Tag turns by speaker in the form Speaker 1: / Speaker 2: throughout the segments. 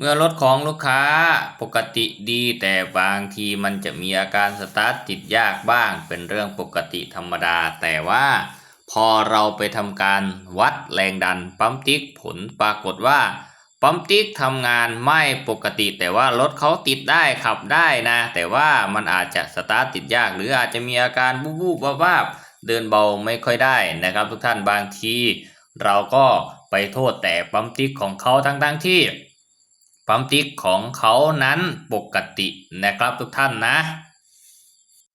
Speaker 1: เมื่อรถของลูกค้าปกติดีแต่บางทีมันจะมีอาการสตาร์ทติดยากบ้าง เป็นเรื่องปกติธรรมดา แต่ว่าพอเราไปทำการวัดแรงดันปั๊มติ๊กผลปรากฏว่าปั๊มติ๊กทำงานไม่ปกติ แต่ว่ารถเขาติดได้ขับได้นะ แต่ว่ามันอาจจะสตาร์ทติดยาก หรืออาจจะมีอาการบูบบูบวาบเดินเบาไม่ค่อยได้นะครับ ทุกท่านบางที เราก็ไปโทษแต่ปั๊มติ๊กของเขาทั้งๆที่ ปั๊มติ๊กของเขานั้นปกตินะครับทุกท่านนะ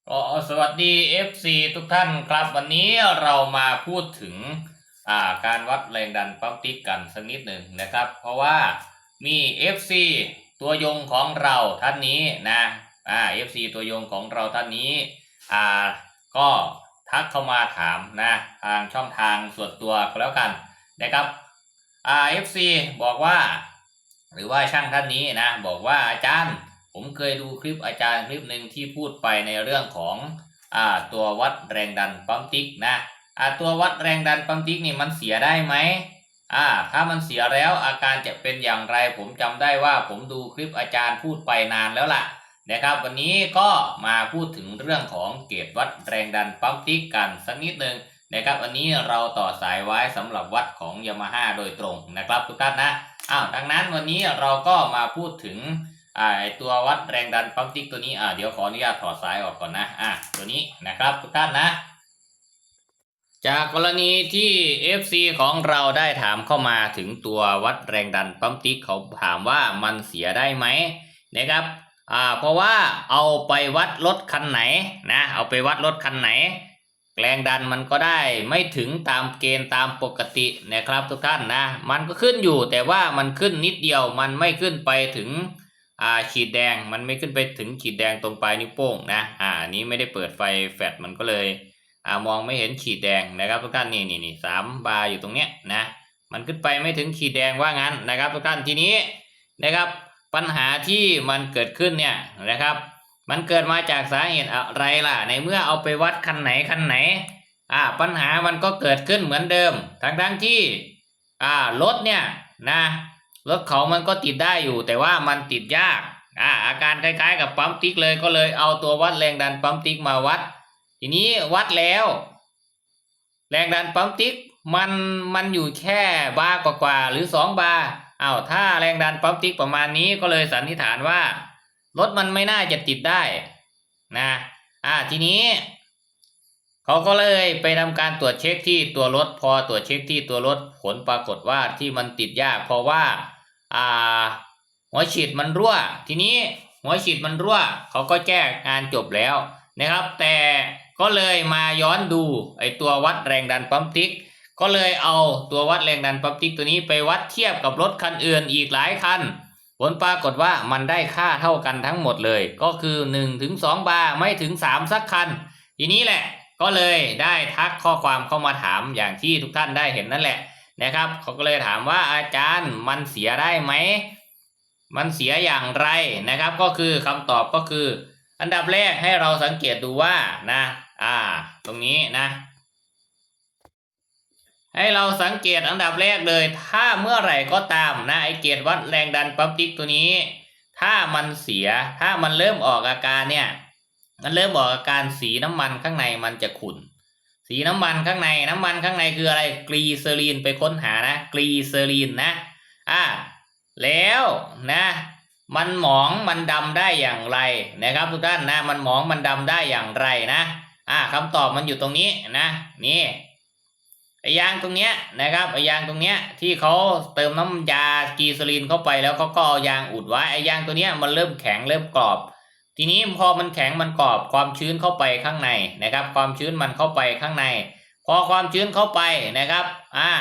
Speaker 1: ก็สวัสดี FC ทุกท่านครับวันนี้เรามาพูดถึงาการวัดแรงดันปั๊มติ๊กกันสักนิดหนึ่งนะครับ เพราะว่ามี FC ตัวยงของเราท่านนี้นะอ่า FC ตัวยงของเราท่านนี้อ่าก็ทักเข้ามาถามนะทางช่องทางส่วนตัวก็แล้วกันนะครับอ่า FC บอกว่า หรือว่าช่างท่านนี้นะบอกว่าอาจารย์ ผมเคยดูคลิปอาจารย์คลิปหนึ่งที่พูดไปในเรื่องของอ่าตัววัดแรงดันปั๊มติ๊กนะอ่าตัววัดแรงดันปั๊มติ๊กนี่มันเสียได้ไหมอ่าถ้ามันเสียแล้วอาการจะเป็นอย่างไร ผมจำได้ว่าผมดูคลิปอาจารย์พูดไปนานแล้วล่ะนะครับวันนี้ก็มาพูดถึงเรื่องของเกจวัดแรงดันปั๊มติ๊กกันสักนิดหนึ่งนะครับวันนี้เราต่อสายไว้สำหรับวัดของยามาฮ่าโดยตรงนะครับทุกท่านนะ อ้าวดังนั้นวันนี้เราก็มาพูดถึงตัววัดแรงดันปั๊มติ๊กตัวนี้อ่าเดี๋ยวขออนุญาตถอดสายออกก่อนนะอ่าตัวนี้นะครับทุกท่านนะ จากกรณีที่ FC ของเราได้ถามเข้ามาถึงตัววัดแรงดันปั๊มติ๊กเขาถามว่ามันเสียได้ไหมนะครับอ่าเพราะว่าเอาไปวัดรถคันไหนนะเอาไปวัดรถคันไหน แรงดันมันก็ได้ไม่ถึงตามเกณฑ์ตามปกตินะครับทุกท่านนะ มันก็ขึ้นอยู่แต่ว่ามันขึ้นนิดเดียวมันไม่ขึ้นไปถึงขีดแดงมันไม่ขึ้นไปถึงขีดแดงตรงปลายนิ้วโป้งนะอ่านนี้ไม่ได้เปิดไฟแฟลชมันก็เลยอ่ามองไม่เห็นขีดแดงนะครับทุกท่านนี่นี่นี่สามบาร์อยู่ตรงเนี้ยนะมันขึ้นไปไม่ถึงขีดแดงว่างั้นนะครับทุกท่านทีนี้นะครับปัญหาที่มันเกิดขึ้นเนี่ยนะครับ มันเกิดมาจากสาเหตุอะไรล่ะ ในเมื่อเอาไปวัดคันไหนคันไหน อ่า ปัญหามันก็เกิดขึ้นเหมือนเดิม ทั้งทั้งที่ อ่า รถเนี่ยนะ รถเขามันก็ติดได้อยู่ แต่ว่ามันติดยาก อ่า อาการคล้ายๆ กับปั๊มติ๊กเลย ก็เลยเอาตัววัดแรงดันปั๊มติ๊กมาวัด ทีนี้วัดแล้ว แรงดันปั๊มติ๊กมันมันอยู่แค่บาร์กว่าๆหรือสองบาร์อ้าวถ้าแรงดันปั๊มติ๊กประมาณนี้ก็เลยสันนิษฐานว่า รถมันไม่น่าจะติดได้นะอ่าทีนี้เขาก็เลยไปทำการตรวจเช็คที่ตัวรถพอตรวจเช็คที่ตัวรถผลปรากฏว่าที่มันติดยากเพราะว่าอ่าหัวฉีดมันรั่ว ทีนี้หัวฉีดมันรั่วเขาก็แก้งานจบแล้วนะครับ แต่ก็เลยมาย้อนดูไอตัววัดแรงดันปั๊มติ๊ก ก็เลยเอาตัววัดแรงดันปั๊มติ๊กตัวนี้ไปวัดเทียบกับรถคันอื่นอีกหลายคัน ผลปรากฏว่ามันได้ค่าเท่ากันทั้งหมดเลย ก็คือ1ถึง2บาร์ไม่ถึง 3 สักคัน ทีนี้แหละก็เลยได้ทักข้อความเข้ามาถามอย่างที่ทุกท่านได้เห็นนั่นแหละนะครับเขาก็เลยถามว่าอาจารย์มันเสียได้ไหม มันเสียอย่างไรนะครับ ก็คือคำตอบก็คือ อันดับแรกให้เราสังเกตดูว่านะ อ่า ตรงนี้นะ ให้เราสังเกตอันดับแรกเลย ถ้าเมื่อไหร่ก็ตามนะไอเกจวัดแรงดันปั๊มติ๊กตัวนี้ ถ้ามันเสียถ้ามันเริ่มออกอาการเนี่ย มันเริ่มออกอาการสีน้ำมันข้างในมันจะขุ่นสีน้ำมันข้างในน้ำมันข้างในคืออะไรกรีเซอรีนไปค้นหานะกรีเซอรีนนะอ่าแล้วนะมันหมองมันดำได้อย่างไรนะครับทุกท่านนะมันหมองมันดำได้อย่างไรนะอ่าคำตอบมันอยู่ตรงนี้นะนี่ ไอยางตรงเนี้ยนะครับไอยางตรงเนี้ยที่เขาเติมน้ำยากีซลีนเข้าไปแล้วเขาก็เอายางอุดไว้ไอยางตัวเนี้ยมันเริ่มแข็งเริ่มกรอบ ทีนี้พอมันแข็งมันกรอบความชื้นเข้าไปข้างในนะครับ ความชื้นมันเข้าไปข้างใน พอความชื้นเข้าไปนะครับอ่า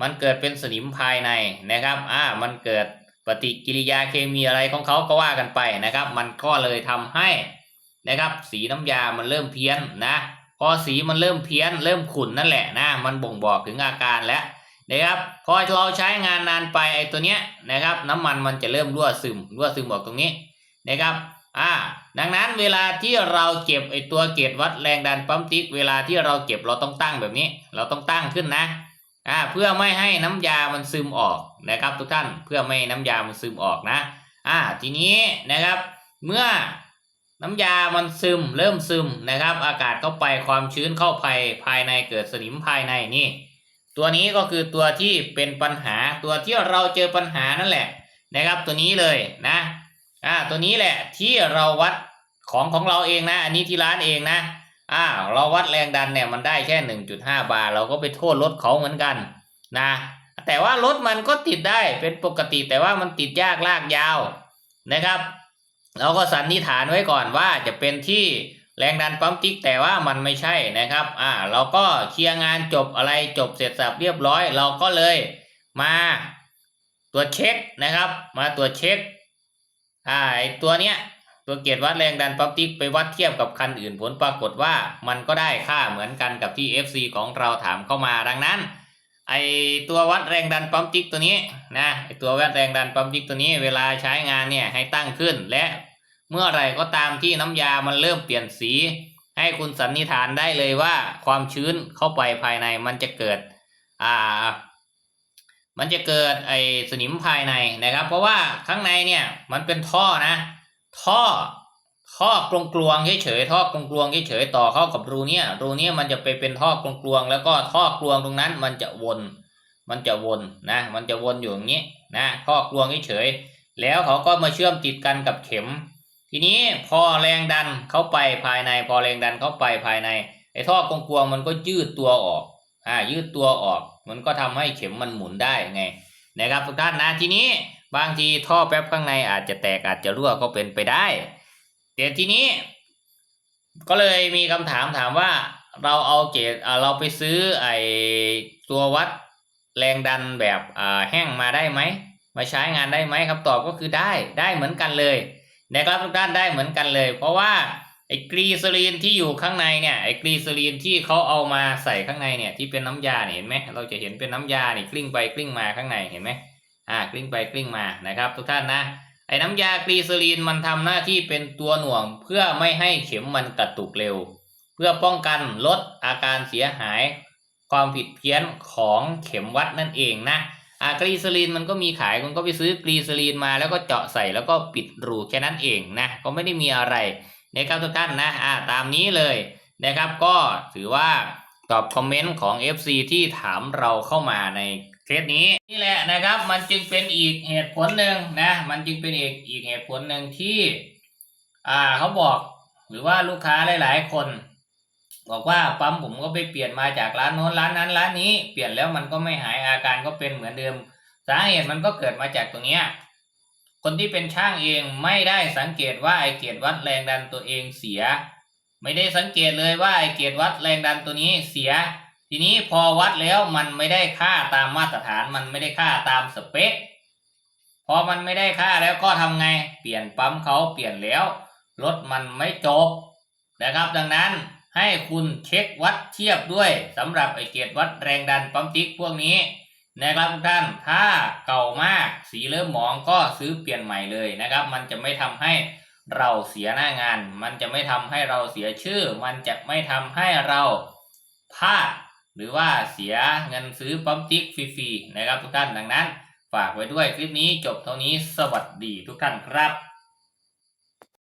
Speaker 1: มันเกิดเป็นสนิมภายในนะครับอ่ามันเกิดปฏิกิริยาเคมีอะไรของเขาก็ว่ากันไปนะครับ มันก็เลยทำให้นะครับ สีน้ำยามันเริ่มเพี้ยนนะ พอสีมันเริ่มเพี้ยน เริ่มขุ่นนั่นแหละนะ มันบ่งบอกถึงอาการแล้วนะครับ พอเราใช้งานนานไปไอ้ตัวเนี้ยนะครับ น้ำมันมันจะเริ่มรั่วซึมรั่วซึมออกตรงนี้นะครับ อ่า ดังนั้นเวลาที่เราเก็บไอ้ตัวเกจวัดแรงดันปั๊มติ๊ก เวลาที่เราเก็บเราต้องตั้งแบบนี้ เราต้องตั้งขึ้นนะ อ่า เพื่อไม่ให้น้ำยามันซึมออกนะครับ ทุกท่าน เพื่อไม่ให้น้ำยามันซึมออกนะ อ่า ทีนี้นะครับ เมื่อ น้ำยามันซึมเริ่มซึมนะครับ อากาศเข้าไปความชื้นเข้าไปภายในเกิดสนิมภายในนี่ ตัวนี้ก็คือตัวที่เป็นปัญหาตัวที่เราเจอปัญหานั่นแหละนะครับ ตัวนี้เลยนะอ่าตัวนี้แหละที่เราวัดของของเราเองนะ อันนี้ที่ร้านเองนะอ่าเราวัดแรงดันเนี่ยมันได้แค่ 1.5 บาร์เราก็ไปโทษรถเขาเหมือนกันนะแต่ว่ารถมันก็ติดได้เป็นปกติแต่ว่ามันติดยากลากยาวนะครับ เราก็สันนิษฐานไว้ก่อนว่าจะเป็นที่แรงดันปั๊มติ๊กแต่ว่ามันไม่ใช่นะครับ อ่า เราก็เคลียร์งานจบอะไรจบเสร็จสับเรียบร้อย เราก็เลยมาตรวจเช็คนะครับ มาตรวจเช็ค อ่าไอตัวเนี้ยตัวเกียรวัดแรงดันปั๊มติ๊กไปวัดเทียบกับคันอื่นผลปรากฏว่ามันก็ได้ค่าเหมือนกันกับที่ FC ของเราถามเข้ามาดังนั้น ไอตัววัดแรงดันปั๊มติ๊กตัวนี้นะไอตัววัดแรงดันปั๊มติ๊กตัวนี้เวลาใช้งานเนี่ยให้ตั้งขึ้น และเมื่อไรก็ตามที่น้ำยามันเริ่มเปลี่ยนสี ให้คุณสันนิษฐานได้เลยว่าความชื้นเข้าไปภายในมันจะเกิดอ่ามันจะเกิดไอสนิมภายในนะครับ เพราะว่าข้างในเนี่ยมันเป็นท่อนะ ท่อ ท่อกลวงกลวงๆเฉยๆท่อกลวงกลวงๆเฉยๆต่อเข้ากับรูเนี้ยรูเนี้ยมันจะไปเป็นท่อกลวงกลวงๆแล้วก็ท่อกลวงตรงนั้นมันจะวน มันจะวนนะ มันจะวนอยู่อย่างนี้นะท่อกลวงเฉยๆแล้วเขาก็มาเชื่อมติดกันกับเข็ม ทีนี้พอแรงดันเข้าไปภายใน พอแรงดันเข้าไปภายในไอ้ท่อกลวงกลวงๆมันก็ยืดตัวออกอ่ายืดตัวออก มันก็ทำให้เข็มมันหมุนได้ไงนะครับทุกท่านนะทีนี้บางทีท่อแป๊บข้างในอาจจะแตกอาจจะรั่วก็เป็นไปได้ แต่ทีนี้ ก็เลยมีคำถามถามว่าเราเอาเกจเราไปซื้อไอตัววัดแรงดันแบบแห้งมาได้ไหม มาใช้งานได้ไหมคำตอบก็คือได้ได้เหมือนกันเลยนะครับทุกท่านได้เหมือนกันเลย เพราะว่าไอ้กรีซลีนที่อยู่ข้างในเนี่ยไอ้กรีซลีนที่เขาเอามาใส่ข้างในเนี่ยที่เป็นน้ำยาเนี่ยเห็นไหมเราจะเห็นเป็นน้ำยานี่กลิ้งไปกลิ้งมาข้างในเห็นไหมอ่ากลิ้งไปกลิ้งมานะครับ ทุกท่านนะ ไอ้น้ำยากรีซลีนมันทำหน้าที่เป็นตัวหน่วง เพื่อไม่ให้เข็มมันกระตุกเร็ว เพื่อป้องกันลดอาการเสียหาย ความผิดเพี้ยนของเข็มวัดนั่นเองนะอากรีซลีนมันก็มีขายคุณก็ไปซื้อกรีซลีนมาแล้วก็เจาะใส่แล้วก็ปิดรูแค่นั้นเองนะก็ไม่ได้มีอะไรนะครับทุกท่านนะอ่าตามนี้เลยนะครับก็ถือว่าตอบคอมเมนต์ของ FC ที่ถามเราเข้ามาใน เคสนี้นี่แหละนะครับ มันจึงเป็นอีกเหตุผลหนึ่งนะ มันจึงเป็นอีกอีกเหตุผลหนึ่งที่ อ่าเขาบอกหรือว่าลูกค้าหลาย ๆ คน บอกว่าปั๊มผมก็ไปเปลี่ยนมาจากร้านโน้นร้านนั้นร้านนี้เปลี่ยนแล้วมันก็ไม่หายอาการก็เป็นเหมือนเดิม สาเหตุมันก็เกิดมาจากตรงเนี้ยคนที่เป็นช่างเองไม่ได้สังเกตว่าไอเกจวัดแรงดันตัวเองเสีย ไม่ได้สังเกตเลยว่าไอเกจวัดแรงดันตัวนี้เสีย ทีนี้พอวัดแล้วมันไม่ได้ค่าตามมาตรฐานมันไม่ได้ค่าตามสเปคพอมันไม่ได้ค่าแล้วก็ทำไง เปลี่ยนปั๊มเขาเปลี่ยนแล้วรถมันไม่จบนะครับ ดังนั้นให้คุณเช็ควัดเทียบด้วยสำหรับไอเกจวัดแรงดันปั๊มติ๊กพวกนี้นะครับทุกท่านถ้าเก่ามากสีเริ่มหมองก็ซื้อเปลี่ยนใหม่เลยนะครับ มันจะไม่ทำให้เราเสียหน้างาน มันจะไม่ทำให้เราเสียชื่อ มันจะไม่ทำให้เราพลาด รือว่าเสียเงินซื้อปั๊มติ๊กฟรีๆนะครับทุกท่านดังนั้น ฝากไว้ด้วยคลิปนี้จบเท่านี้สวัสดีทุกท่านครับ